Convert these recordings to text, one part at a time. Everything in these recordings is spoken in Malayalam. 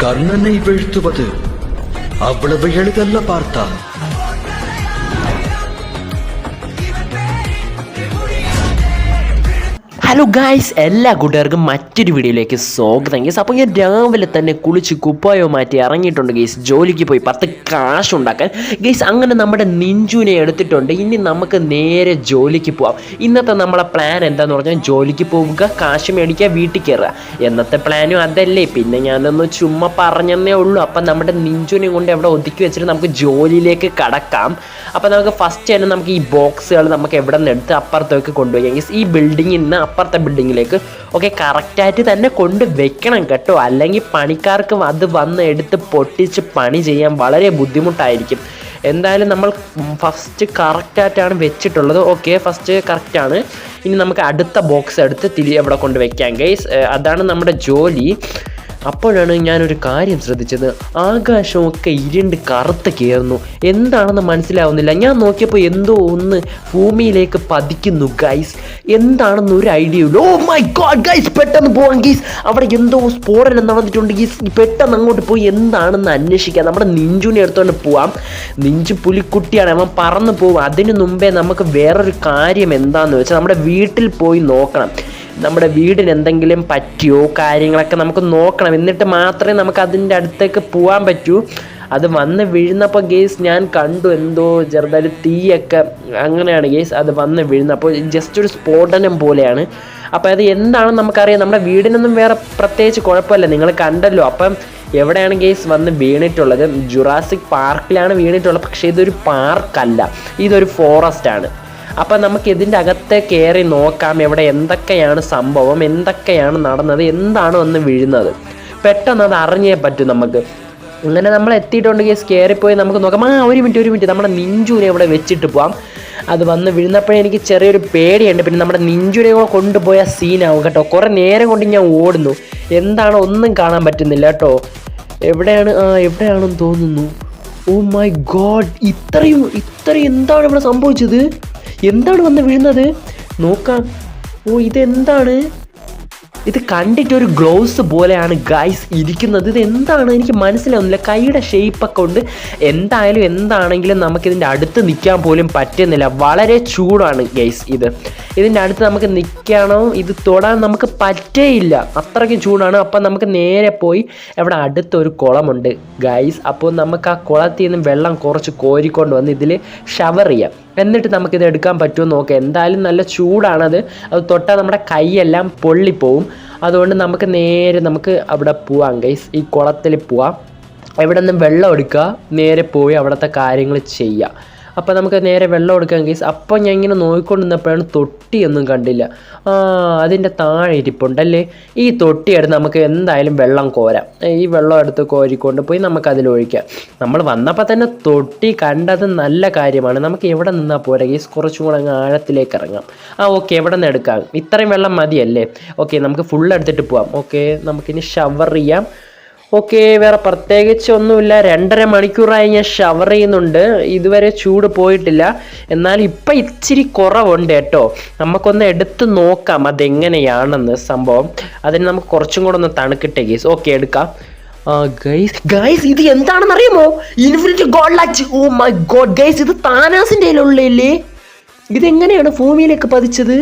கர்ணனை வீழ்த்துவது. அவ்வளவு எளிதல்ல பார்த்தான் ഹലോ ഗായ്സ് എല്ലാ കൂട്ടുകാർക്കും മറ്റൊരു വീഡിയോയിലേക്ക് സ്വാഗതം ഗേസ് അപ്പോൾ ഞാൻ രാവിലെ തന്നെ കുളിച്ച് കുപ്പായോ മാറ്റി ഇറങ്ങിയിട്ടുണ്ട് ഗേസ് ജോലിക്ക് പോയി പത്ത് കാശ് ഉണ്ടാക്കാൻ. ഗേസ് അങ്ങനെ നമ്മുടെ നിഞ്ചുവിനെ എടുത്തിട്ടുണ്ട്. ഇനി നമുക്ക് നേരെ ജോലിക്ക് പോവാം. ഇന്നത്തെ നമ്മളെ പ്ലാൻ എന്താന്ന് പറഞ്ഞാൽ ജോലിക്ക് പോവുക കാശ് മേടിക്കുക വീട്ടിൽ കയറുക. എന്നത്തെ പ്ലാനും അതല്ലേ. പിന്നെ ഞാനൊന്ന് ചുമ്മാ പറഞ്ഞെന്നേ ഉള്ളൂ. അപ്പം നമ്മുടെ നിഞ്ചുവിനെ കൊണ്ട് എവിടെ ഒതുക്കി വെച്ചിട്ട് നമുക്ക് ജോലിയിലേക്ക് കടക്കാം. അപ്പം നമുക്ക് ഫസ്റ്റ് തന്നെ നമുക്ക് ഈ ബോക്സുകൾ നമുക്ക് എവിടെ നിന്ന് എടുത്ത് അപ്പുറത്തേക്ക് കൊണ്ടുപോയി. ഗേസ് ഈ ബിൽഡിങ്ങിൽ നിന്ന് അപ്പുറത്തെ ബിൽഡിങ്ങിലേക്ക് ഓക്കെ കറക്റ്റായിട്ട് തന്നെ കൊണ്ട് വെക്കണം കേട്ടോ. അല്ലെങ്കിൽ പണിക്കാർക്ക് അത് വന്ന് എടുത്ത് പൊട്ടിച്ച് പണി ചെയ്യാൻ വളരെ ബുദ്ധിമുട്ടായിരിക്കും. എന്തായാലും നമ്മൾ ഫസ്റ്റ് കറക്റ്റായിട്ടാണ് വെച്ചിട്ടുള്ളത്. ഓക്കെ ഫസ്റ്റ് കറക്റ്റാണ് ഇനി നമുക്ക് അടുത്ത ബോക്സ് എടുത്ത് തിരി അവിടെ കൊണ്ട് വെക്കാം ഗൈസ് അതാണ് നമ്മുടെ ജോലി. അപ്പോഴാണ് ഞാനൊരു കാര്യം ശ്രദ്ധിച്ചത്. ആകാശമൊക്കെ ഇരുണ്ട് കറുത്ത് കയറുന്നു. എന്താണെന്ന് മനസ്സിലാവുന്നില്ല. ഞാൻ നോക്കിയപ്പോൾ എന്തോ ഒന്ന് ഭൂമിയിലേക്ക് പതിക്കുന്നു ഗൈസ് എന്താണെന്ന് ഒരു idea oh my God guys പെട്ടെന്ന് പോവാം ഗീസ് അവിടെ എന്തോ സ്ഫോടനം നടന്നിട്ടുണ്ട് ഗീസ് പെട്ടെന്ന് അങ്ങോട്ട് പോയി എന്താണെന്ന് അന്വേഷിക്കാം. നമ്മുടെ നിഞ്ചുവിനെ എടുത്തുകൊണ്ട് പോവാം. നിഞ്ചു പുലിക്കുട്ടിയാണ്. അവൻ പറന്ന് പോവും. അതിനു മുമ്പേ നമുക്ക് വേറൊരു കാര്യം എന്താണെന്ന് വെച്ചാൽ നമ്മുടെ വീട്ടിൽ പോയി നോക്കണം. നമ്മുടെ വീടിന് എന്തെങ്കിലും പറ്റിയോ കാര്യങ്ങളൊക്കെ നമുക്ക് നോക്കണം. എന്നിട്ട് മാത്രമേ നമുക്ക് അതിന്റെ അടുത്തേക്ക് പോകാൻ പറ്റൂ. അത് വന്ന് വീഴുന്നപ്പോൾ ഗേസ് ഞാൻ കണ്ടു എന്തോ ചെറുതായിട്ട് തീയൊക്കെ അങ്ങനെയാണ് ഗേസ് അത് വന്ന് വീഴുന്നപ്പോൾ ജസ്റ്റ് ഒരു സ്ഫോടനം പോലെയാണ്. അപ്പോൾ അത് എന്താണെന്ന് നമുക്കറിയാം. നമ്മുടെ വീടിനൊന്നും വേറെ പ്രത്യേകിച്ച് കുഴപ്പമില്ല. നിങ്ങൾ കണ്ടല്ലോ. അപ്പം എവിടെയാണ് ഗേസ് വന്ന് വീണിട്ടുള്ളത്? ജുറാസിക് പാർക്കിലാണ് വീണിട്ടുള്ളത്. പക്ഷേ ഇതൊരു പാർക്കല്ല. ഇതൊരു ഫോറസ്റ്റ് ആണ് അപ്പം നമുക്ക് ഇതിന്റെ അകത്തെ കയറി നോക്കാം. എവിടെ എന്തൊക്കെയാണ് സംഭവം എന്തൊക്കെയാണ് നടന്നത് എന്താണ് ഒന്ന് വീഴുന്നത്. പെട്ടെന്ന് അത് അറിഞ്ഞേ പറ്റും നമുക്ക്. അങ്ങനെ നമ്മൾ എത്തിയിട്ടുണ്ടെങ്കിൽ കയറിപ്പോയി നമുക്ക് നോക്കാം. ആ ഒരു മിനിറ്റ് ഒരു മിനിറ്റ്. നമ്മുടെ നിഞ്ചൂരെ ഇവിടെ വെച്ചിട്ട് പോവാം. അത് വന്ന് വീഴുന്നപ്പോഴേ എനിക്ക് ചെറിയൊരു പേടിയുണ്ട്. പിന്നെ നമ്മുടെ നിഞ്ചുവിനെ കൂടെ കൊണ്ടുപോയ സീനാവും കേട്ടോ. കുറേ നേരം കൊണ്ട് ഞാൻ ഓടുന്നു. എന്താണ് ഒന്നും കാണാൻ പറ്റുന്നില്ല കേട്ടോ. എവിടെയാണ്? ആ എവിടെയാണെന്ന് തോന്നുന്നു. ഓ മൈ ഗോഡ് ഇത്രയും ഇത്രയും എന്താണ് ഇവിടെ സംഭവിച്ചത്? എന്താണ് വന്ന് വീഴുന്നത്? നോക്കാം. ഓ ഇതെന്താണ്? ഇത് കണ്ടിട്ട് ഒരു ഗ്ലൗസ് പോലെയാണ് ഗൈസ് ഇരിക്കുന്നത്. ഇത് എന്താണ് എനിക്ക് മനസ്സിലാവുന്നില്ല. കൈയുടെ ഷേപ്പൊക്കെ ഉണ്ട്. എന്തായാലും എന്താണെങ്കിലും നമുക്കിതിന്റെ അടുത്ത് നിൽക്കാൻ പോലും പറ്റുന്നില്ല. വളരെ ചൂടാണ് ഗൈസ് ഇത്. ഇതിന്റെ അടുത്ത് നമുക്ക് നിൽക്കണോ? ഇത് തൊടാൻ നമുക്ക് പറ്റേയില്ല. അത്രയ്ക്കും ചൂടാണ്. അപ്പം നമുക്ക് നേരെ പോയി അവിടെ അടുത്തൊരു കുളമുണ്ട് ഗൈസ്. അപ്പോൾ നമുക്ക് ആ കുളത്തിൽ നിന്ന് വെള്ളം കുറച്ച് കോരിക്കൊണ്ട് വന്ന് ഇതിൽ ഷവർ ചെയ്യാം. എന്നിട്ട് നമുക്കിത് എടുക്കാൻ പറ്റുമോ നോക്കാം. എന്തായാലും നല്ല ചൂടാണത്. അത് തൊട്ടാൽ നമ്മുടെ കൈയെല്ലാം പൊള്ളിപ്പോവും. അതുകൊണ്ട് നമുക്ക് നേരെ നമുക്ക് അവിടെ പോവാം ഗൈസ് ഈ കുളത്തിൽ പോവാം. എവിടെ നിന്ന് വെള്ളം എടുക്കുക നേരെ പോയി അവിടുത്തെ കാര്യങ്ങൾ ചെയ്യുക അപ്പോൾ നമുക്ക് നേരെ വെള്ളം എടുക്കാൻ കേസ് അപ്പോൾ ഞാൻ ഇങ്ങനെ നോക്കിക്കൊണ്ടിരുന്നപ്പോഴാണ് തൊട്ടിയൊന്നും കണ്ടില്ല. ആ അതിന്റെ താഴെ ഇരിപ്പുണ്ടല്ലേ ഈ തൊട്ടിയെടുത്ത് നമുക്ക് എന്തായാലും വെള്ളം കോരാം. ഈ വെള്ളം എടുത്ത് കോരിക്കൊണ്ട് പോയി നമുക്ക് അതിൽ ഒഴിക്കാം. നമ്മൾ വന്നപ്പോൾ തന്നെ തൊട്ടി കണ്ടത് നല്ല കാര്യമാണ്. നമുക്ക് എവിടെ നിന്നാൽ പോരാ കേസ് കുറച്ചും കൂടെ അങ്ങ് ആഴത്തിലേക്ക് ഇറങ്ങാം. ആ ഓക്കെ എവിടെ നിന്ന് എടുക്കാം? ഇത്രയും വെള്ളം മതിയല്ലേ? ഓക്കെ നമുക്ക് ഫുൾ എടുത്തിട്ട് പോവാം. ഓക്കെ നമുക്കിനി ഷവർ ചെയ്യാം. ഓക്കെ വേറെ പ്രത്യേകിച്ച് ഒന്നുമില്ല. രണ്ടര മണിക്കൂറായി ഞാൻ ഷവർ ചെയ്യുന്നുണ്ട്. ഇതുവരെ ചൂട് പോയിട്ടില്ല. എന്നാൽ ഇപ്പം ഇച്ചിരി കുറവുണ്ട് കേട്ടോ. നമുക്കൊന്ന് എടുത്ത് നോക്കാം അതെങ്ങനെയാണെന്ന് സംഭവം. അതിന് നമുക്ക് കുറച്ചും കൂടെ ഒന്ന് തണുക്കിട്ടെ ഗീസ് ഓക്കെ എടുക്കാം. ഗൈസ് ഗൈസ് ഇത് എന്താണെന്ന് അറിയാമോ infinity gauntlet oh my god guys ഇത് താനാസിന്റെ കയ്യിലുള്ളല്ലേ ഇതെങ്ങനെയാണ് ഭൂമിയിലേക്ക് പതിച്ചത്?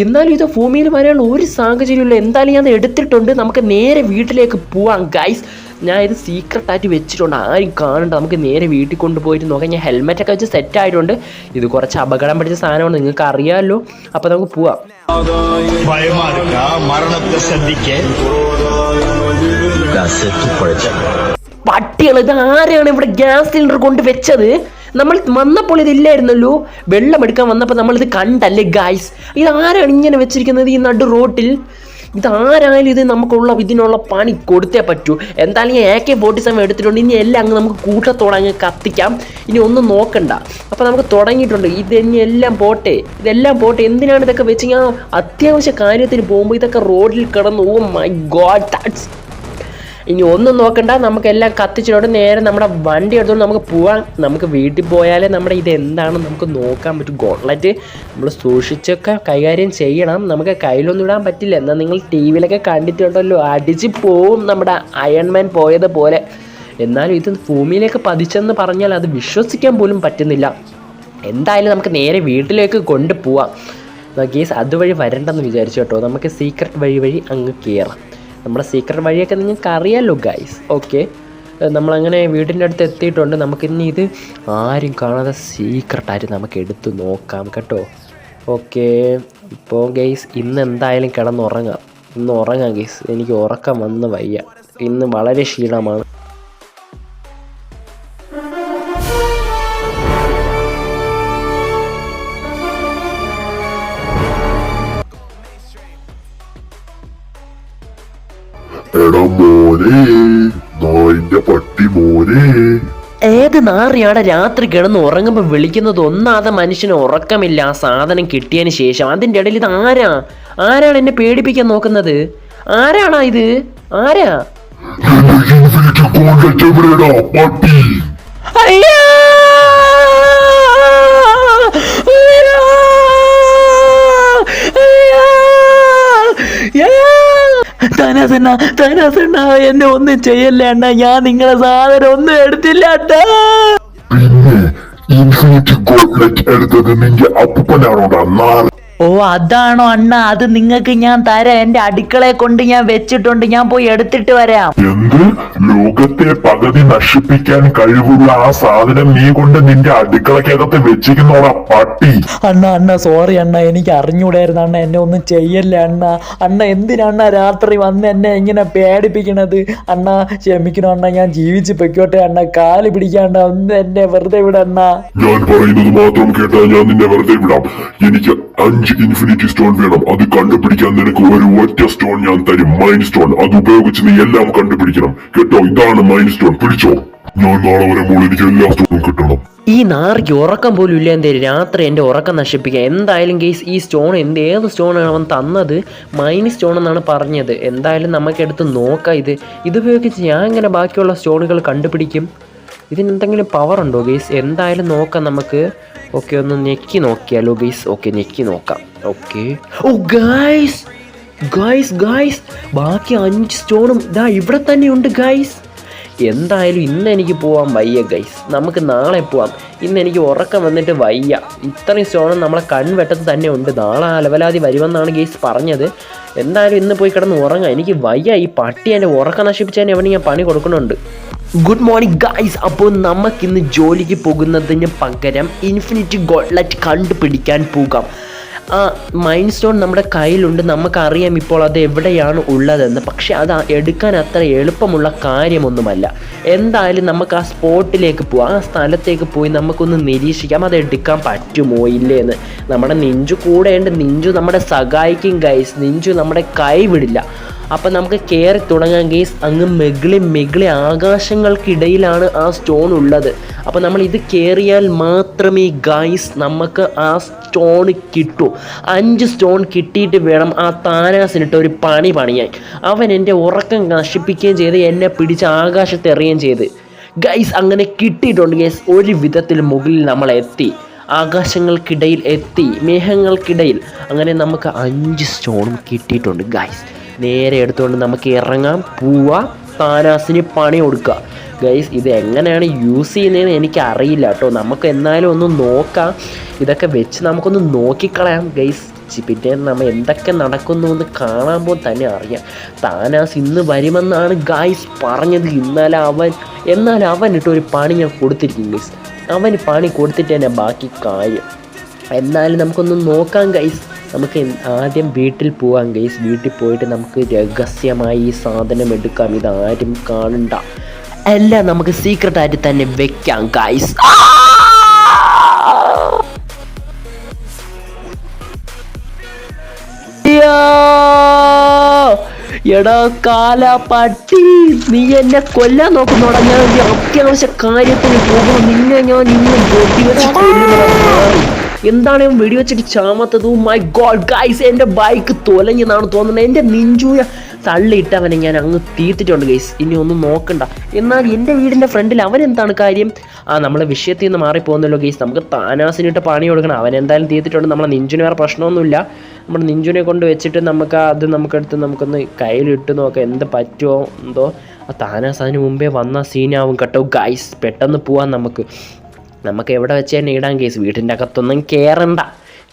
എന്നാലും ഇത് ഭൂമിയിൽ വരാനുള്ള ഒരു സാഹചര്യമില്ല. എന്തായാലും ഞാൻ എടുത്തിട്ടുണ്ട്. നമുക്ക് നേരെ വീട്ടിലേക്ക് പോവാം ഗൈസ് ഞാൻ ഇത് സീക്രട്ടായിട്ട് വെച്ചിട്ടുണ്ട്. ആരും കാണണ്ട. നമുക്ക് നേരെ വീട്ടിൽ കൊണ്ടുപോയിട്ട് നോക്കാം. ഞാൻ ഹെൽമെറ്റൊക്കെ വെച്ച് സെറ്റ് ആയിട്ടുണ്ട് ഇത് കുറച്ച് അപകടം പിടിച്ച സാധനമാണ്. നിങ്ങൾക്ക് അറിയാമല്ലോ അപ്പോൾ നമുക്ക് പോവാം. മരണത്തെ പട്ടികൾ ഇത് ആരെയാണ് ഇവിടെ ഗ്യാസ് സിലിണ്ടർ കൊണ്ട് വെച്ചത്? നമ്മൾ വന്നപ്പോൾ ഇതില്ലായിരുന്നല്ലോ? വെള്ളം എടുക്കാൻ വന്നപ്പോൾ നമ്മളിത് കണ്ടല്ലേ ഗായ്സ് ഇതാരാണ് ഇങ്ങനെ വെച്ചിരിക്കുന്നത് ഈ നടു റോട്ടിൽ? ഇതാരായാലും ഇത് നമുക്കുള്ള ഇതിനുള്ള പണി കൊടുത്തേ പറ്റൂ. എന്തായാലും ഈ എ കെ ഫോർട്ടി സെവൻ എടുത്തിട്ടുണ്ട്. ഇനി എല്ലാം അങ്ങ് നമുക്ക് കൂട്ടത്തോടെ അങ്ങ് കത്തിക്കാം. ഇനി ഒന്നും നോക്കണ്ട. അപ്പോൾ നമുക്ക് തുടങ്ങിയിട്ടുണ്ട്. ഇത് ഇനി എല്ലാം പോട്ടെ. ഇതെല്ലാം പോട്ടെ. എന്തിനാണ് ഇതൊക്കെ വെച്ച്? ഞാൻ അത്യാവശ്യ കാര്യത്തിന് പോകുമ്പോൾ ഇതൊക്കെ റോഡിൽ കിടന്നു ഓ മൈ ഗോഡ് ദാറ്റ്സ് ഇനി ഒന്നും നോക്കണ്ട നമുക്കെല്ലാം കത്തിച്ചിട്ട് നേരെ നമ്മുടെ വണ്ടി എടുത്തോണ്ട് നമുക്ക് പോവാം. നമുക്ക് വീട്ടിൽ പോയാലേ നമ്മുടെ ഇത് എന്താണെന്ന് നമുക്ക് നോക്കാൻ പറ്റും. ഗോൾലറ്റ് നമ്മൾ സൂക്ഷിച്ചൊക്കെ കൈകാര്യം ചെയ്യണം. നമുക്ക് കയ്യിലൊന്നും ഇടാൻ പറ്റില്ല. എന്നാൽ നിങ്ങൾ ടി വിയിലൊക്കെ കണ്ടിട്ടുണ്ടല്ലോ. അടിച്ച് പോവും നമ്മുടെ അയൺമാൻ പോയതുപോലെ. എന്നാലും ഇത് ഭൂമിയിലേക്ക് പതിച്ചെന്ന് പറഞ്ഞാൽ അത് വിശ്വസിക്കാൻ പോലും പറ്റുന്നില്ല. എന്തായാലും നമുക്ക് നേരെ വീട്ടിലേക്ക് കൊണ്ടുപോവാം. ഗേസ് അതുവഴി വരണ്ടെന്ന് വിചാരിച്ചു കേട്ടോ. നമുക്ക് സീക്രട്ട് വഴി വഴി അങ്ങ് കയറാം നമ്മുടെ സീക്രട്ട് വഴിയൊക്കെ നിങ്ങൾക്ക് അറിയാമല്ലോ ഗൈസ് ഓക്കെ നമ്മളങ്ങനെ വീടിന്റെ അടുത്ത് എത്തിയിട്ടുണ്ട്. നമുക്കിനി ഇത് ആരും കാണാതെ സീക്രട്ടായിട്ട് നമുക്ക് എടുത്തു നോക്കാം കേട്ടോ. ഓക്കെ ഇപ്പോൾ ഗെയ്സ് ഇന്ന് എന്തായാലും കിടന്നുറങ്ങാം. ഇന്ന് ഉറങ്ങാം ഗെയ്സ് എനിക്ക് ഉറക്കം വന്ന് വയ്യ. ഇന്ന് വളരെ ക്ഷീണമാണ്. ഏത് നാറിയാണ് രാത്രി കിടന്ന് ഉറങ്ങുമ്പോൾ വിളിക്കുന്നത്. ഒന്നാതെ മനുഷ്യന് ഉറക്കമില്ല. ആ സാധനം കിട്ടിയതിന് ശേഷം. അതിന്റെ ഇടയിൽ ഇത് ആരാ? ആരാണ് എന്നെ പേടിപ്പിക്കാൻ നോക്കുന്നത്? ആരാണാ ഇത്? ആരാ! അയ്യാ! തനസണ്ണ തനാസണ്ണ എന്നെ ഒന്നും ചെയ്യല്ലേ അണ്ണ. ഞാൻ നിങ്ങളെ സാധനം ഒന്നും എടുത്തില്ല ഇൻഫിനിറ്റി ഗോൾഡ് എടുത്തത് നിന്റെ അപ്പനാണോടാ നാളെ ഓ അതാണോ അണ്ണ? അത് നിങ്ങൾക്ക് ഞാൻ തരാം. എന്റെ അടുക്കളയെ കൊണ്ട് ഞാൻ വെച്ചിട്ടുണ്ട്. ഞാൻ പോയി എടുത്തിട്ട് വരാം. എന്ത്? ലോകത്തെ പകുതി നശിപ്പിക്കാൻ കഴിവുള്ള ആ സാധനം നീ കൊണ്ട് നിന്റെ അടുക്കളക്കകത്ത് വെച്ചിരിക്കുന്നോടാ പട്ടി. അണ്ണ അണ്ണ സോറി അണ്ണ. എനിക്ക് അറിഞ്ഞൂടായിരുന്നു അണ്ണ. എന്നെ ഒന്നും ചെയ്യല്ല അണ്ണ. അണ്ണ എന്തിനാണ് രാത്രി വന്ന് എന്നെ എങ്ങനെ പേടിപ്പിക്കണത്? അണ്ണ ക്ഷമിക്കണം അണ്ണ. ഞാൻ ജീവിച്ച് പൊയ്ക്കോട്ടെ അണ്ണ. കാൽ പിടിക്കാണ്ട ഒന്ന് എന്നെ വെറുതെ വിടണ്ണ ഞാൻ പറയുന്നത് മാത്രം കേട്ടാ ഞാൻ നിന്നെ വെറുതെ വിടാം. എനിക്ക് അഞ്ച് ഇൻഫിനിറ്റി സ്റ്റോൺ വേണം. അത് കണ്ടുപിടിക്കാൻ നിനക്ക് ഒരു ഒറ്റ സ്റ്റോൺ ഞാൻ തരും. മൈൻഡ് സ്റ്റോൺ അത് ഉപയോഗിച്ച് നീ എല്ലാം കണ്ടുപിടിക്കണം. കേട്ടോ? ഇതാണ് മൈൻഡ് സ്റ്റോൺ പിടിച്ചോ? ഞാൻ നാളെ വരുമ്പോൾ എനിക്ക് എല്ലാ സ്റ്റോണും കിട്ടണം. ഈ നാറിക്ക് ഉറക്കം പോലും ഇല്ല എന്തേ രാത്രി എന്റെ ഉറക്കം നശിപ്പിക്കുക. എന്തായാലും കേസ് ഈ സ്റ്റോൺ എന്ത് ഏത് സ്റ്റോണാണ് അവൻ തന്നത്? മൈൻ സ്റ്റോൺ എന്നാണ് പറഞ്ഞത്. എന്തായാലും നമുക്കെടുത്ത് നോക്കാം ഇത്. ഇത് ഉപയോഗിച്ച് ഞാൻ ഇങ്ങനെ ബാക്കിയുള്ള സ്റ്റോണുകൾ കണ്ടുപിടിക്കും? ഇതിന് എന്തെങ്കിലും പവർ ഉണ്ടോ ഗെയ്സ്? എന്തായാലും നോക്കാം നമുക്ക്. ഓക്കെ ഒന്ന് ഞെക്കി നോക്കിയാലോ ഗെയ്സ്? ഓക്കെ ഞെക്കി നോക്കാം. Okay oh guys guys guys ബാക്കി അഞ്ച് സ്റ്റോണും ഇതാ ഇവിടെ തന്നെയുണ്ട് ഗൈസ് എന്തായാലും ഇന്ന് എനിക്ക് പോവാം വയ്യ ഗൈസ് നമുക്ക് നാളെ പോവാം. ഇന്ന് എനിക്ക് ഉറക്കം വന്നിട്ട് വയ്യ. ഇത്രയും സ്റ്റോണും നമ്മളെ കൺവെട്ടത്ത് തന്നെ ഉണ്ട്. നാളെ ആ ലെവലാതി വരുമെന്നാണ് ഗൈസ് പറഞ്ഞത്. എന്തായാലും ഇന്ന് പോയി കിടന്ന് ഉറങ്ങാം. എനിക്ക് വയ്യ ഈ പട്ടി എന്റെ ഉറക്കം നശിപ്പിച്ചതിന് എവിടെ ഞാൻ പണി കൊടുക്കുന്നുണ്ട്. ഗുഡ് മോർണിംഗ് ഗായ്സ് അപ്പോൾ നമുക്കിന്ന് ജോലിക്ക് പോകുന്നതിന് പകരം ഇൻഫിനിറ്റി ഗോഡ്ലറ്റ് കണ്ടുപിടിക്കാൻ പോകാം. ആ മൈൻഡ് സ്റ്റോൺ നമ്മുടെ കയ്യിലുണ്ട്. നമുക്കറിയാം ഇപ്പോൾ അത് എവിടെയാണ് ഉള്ളതെന്ന്. പക്ഷേ അത് എടുക്കാൻ അത്ര എളുപ്പമുള്ള കാര്യമൊന്നുമല്ല. എന്തായാലും നമുക്ക് ആ സ്പോട്ടിലേക്ക് പോവാം. ആ സ്ഥലത്തേക്ക് പോയി നമുക്കൊന്ന് നിരീക്ഷിക്കാം. അത് എടുക്കാൻ പറ്റുമോ ഇല്ലേ എന്ന് നമ്മുടെ നിഞ്ചു കൂടെയുണ്ട്. നിഞ്ചു നമ്മുടെ സഹായിക്കും ഗൈസ് നിഞ്ചു നമ്മുടെ കൈ വിടില്ല. അപ്പം നമുക്ക് കയറി തുടങ്ങാൻ ഗെയ്സ് അങ്ങ് മെഗിളി മെഗിളി ആകാശങ്ങൾക്കിടയിലാണ് ആ സ്റ്റോൺ ഉള്ളത്. അപ്പോൾ നമ്മൾ ഇത് കയറിയാൽ മാത്രമേ ഗൈസ് നമുക്ക് ആ സ്റ്റോൺ കിട്ടൂ. അഞ്ച് സ്റ്റോൺ കിട്ടിയിട്ട് വേണം ആ താനാസിനിട്ട് ഒരു പണി പണിയാൻ. അവൻ എന്റെ ഉറക്കം നശിപ്പിക്കുകയും ചെയ്ത് എന്നെ പിടിച്ച് ആകാശത്ത് എറിയുകയും ചെയ്ത്. ഗൈസ് അങ്ങനെ കിട്ടിയിട്ടുണ്ട് ഗൈസ് ഒരു വിധത്തിൽ മുകളിൽ നമ്മൾ എത്തി. ആകാശങ്ങൾക്കിടയിൽ എത്തി മേഘങ്ങൾക്കിടയിൽ. അങ്ങനെ നമുക്ക് അഞ്ച് സ്റ്റോണും കിട്ടിയിട്ടുണ്ട് ഗൈസ് നേരെ എടുത്തുകൊണ്ട് നമുക്ക് ഇറങ്ങാം. പോവാം. താനാസിന് പണി കൊടുക്കുക ഗൈസ് ഇത് എങ്ങനെയാണ് യൂസ് ചെയ്യുന്നതെന്ന് എനിക്ക് അറിയില്ല കേട്ടോ. നമുക്ക് എന്നാലും ഒന്ന് നോക്കാം. ഇതൊക്കെ വെച്ച് നമുക്കൊന്ന് നോക്കിക്കളയാം. ഗൈസ് പിന്നെ നമ്മൾ എന്തൊക്കെ നടക്കുന്നു എന്ന് കാണാൻ കാണുമ്പോൾ തന്നെ അറിയാം. താനാസ് ഇന്ന് വരുമെന്നാണ് ഗായ്സ് പറഞ്ഞത്. ഇന്നലെ അവൻ എന്നാൽ അവൻ ഒരു പണി ഞാൻ കൊടുത്തിരിക്കും ഗൈസ്. അവന് പണി കൊടുത്തിട്ട് തന്നെ ബാക്കി കാര്യം. എന്നാലും നമുക്കൊന്ന് നോക്കാം ഗൈസ്. നമുക്ക് ആദ്യം വീട്ടിൽ പോവാം ഗൈസ് വീട്ടിൽ പോയിട്ട് നമുക്ക് രഹസ്യമായി ഈ സാധനം എടുക്കാം. ഇത് ആരും കാണണ്ട. എല്ലാം നമുക്ക് സീക്രട്ട് ആയിട്ട് തന്നെ വെക്കാം ഗൈസ് എടാ കാല പട്ടി നീ എന്നെ കൊല്ലാൻ നോക്കുന്നോടാ. ഞാൻ അത്യാവശ്യ കാര്യത്തിന് പോകുന്നു. നിന്നെ ഞാൻ നാറി. എന്താണ് ഇവൻ വെടിവെച്ചിട്ട് ചാമത്തത്? മൈ ഗോഡ് ഗൈസ് എന്റെ ബൈക്ക് തൊലഞ്ഞെന്നാണ് തോന്നുന്നത്. എന്റെ നിഞ്ചൂയ തള്ളിയിട്ടവനെ ഞാൻ അങ്ങ് തീർത്തിട്ടുണ്ട് ഗൈസ് ഇനി ഒന്നും നോക്കണ്ട. എന്നാൽ എന്റെ വീടിന്റെ ഫ്രണ്ടിൽ അവൻ എന്താണ് കാര്യം? ആ നമ്മളെ വിഷയത്തിൽ നിന്ന് മാറിപ്പോകുന്നല്ലോ ഗൈസ് നമുക്ക് താനാസിനിട്ട് പണി കൊടുക്കണം. അവൻ എന്തായാലും തീർത്തിട്ടുണ്ട്. നമ്മളെ നിഞ്ചുന് വേറെ പ്രശ്നമൊന്നുമില്ല. നമ്മുടെ നിഞ്ചുനെ കൊണ്ട് വെച്ചിട്ട് നമുക്ക് അത് നമുക്കെടുത്ത് നമുക്കൊന്ന് കയ്യിലിട്ട് നോക്കാം. എന്ത് പറ്റുമോ? എന്തോ? ആ താനാസ് അതിന് മുമ്പേ വന്ന സീനാവും കേട്ടോ ഗൈസ് പെട്ടെന്ന് പോവാൻ നമുക്ക്. നമുക്ക് എവിടെ വെച്ച് തന്നെ ഇടാൻ കേസ്? വീട്ടിന്റെ അകത്തൊന്നും കയറണ്ട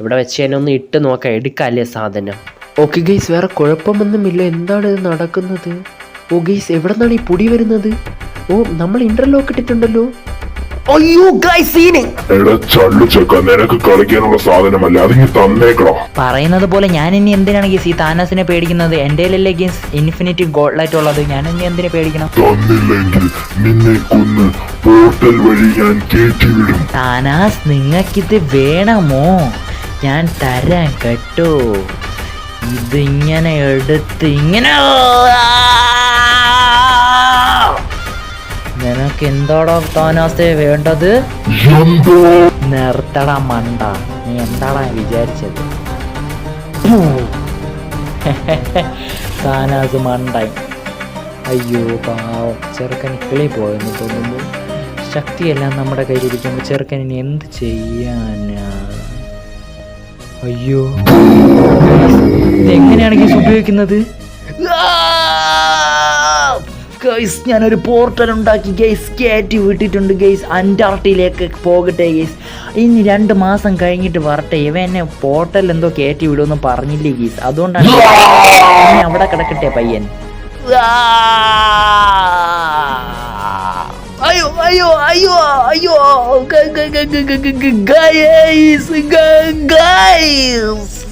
ഇവിടെ വെച്ച് തന്നെ ഒന്ന് ഇട്ട് നോക്കാം. എടുക്കാല്ലേ സാധനം? ഓക്കെ ഗൈസ് വേറെ കുഴപ്പമൊന്നുമില്ല. എന്താണ് ഇത് നടക്കുന്നത്? ഓ ഗൈസ് എവിടെ നിന്നാണ് ഈ പൊടി വരുന്നത്? ഓ നമ്മൾ ഇന്റർലോക്ക് ഇട്ടിട്ടുണ്ടല്ലോ. അയ്യോ ഗൈസ് സീന് എടാ ചള്ളു ചെക്ക നിനക്ക് കളിക്കാനുള്ള സാധനമല്ല അതിങ്ങ് തന്നേക്കടാ. പറയുന്നത് പോലെ ഞാൻ ഇനി എന്തിനാണ് ഗീസ് ഈ താനാസിനെ പേടിക്കുന്നത്? എന്റെ കയ്യിലല്ലേ ഗീസ് ഇൻഫിനിറ്റി ഗോൾഡ് ലൈറ്റ് ഉള്ളത്? ഞാൻ ഇനി എന്തിനെ പേടിക്കണം? തന്നില്ലെങ്കിൽ നിന്നെ കൊന്ന് പോർട്ടൽ വഴി ഞാൻ കയറ്റിവിടും. താനാസ് നിങ്ങൾക്കിത് വേണമോ? ഞാൻ തരാം കേട്ടോ. ഇതിങ്ങനെ എടുത്ത് ഇങ്ങനെ നിനക്ക് എന്താടാ താനാസ്ഥ വേണ്ടത്? നിർത്തടാ മണ്ട. നീ എന്താടാ വിചാരിച്ചത്? താനാസ് മണ്ടായി. അയ്യോ പാവം. ചെറുക്കൻ കിളി പോയെന്ന് തോന്നുന്നു. ശക്തിയെല്ലാം നമ്മുടെ കയ്യിലിരിക്കുമ്പോൾ ചെറുക്കൻ ഇനി എന്ത് ചെയ്യാനാ? അയ്യോ. ഇതെങ്ങനെയാണ് ഗീസ് ഉപയോഗിക്കുന്നത് ഗൈസ് ഞാനൊരു പോർട്ടൽ ഉണ്ടാക്കി ഗൈസ് കയറ്റി വിട്ടിട്ടുണ്ട് ഗൈസ് അന്റാർട്ടിയിലേക്ക് പോകട്ടെ ഗൈസ് ഇനി രണ്ട് മാസം കഴിഞ്ഞിട്ട് വരട്ടെ. ഇവ എന്നെ പോർട്ടൽ എന്തോ കയറ്റി വിടുമെന്ന് പറഞ്ഞില്ലേ ഗീസ് അതുകൊണ്ടാണ് ഇനി അവിടെ കിടക്കട്ടെ പയ്യൻ. അയ്യോ അയ്യോ അയ്യോ അയ്യോ. Guys guys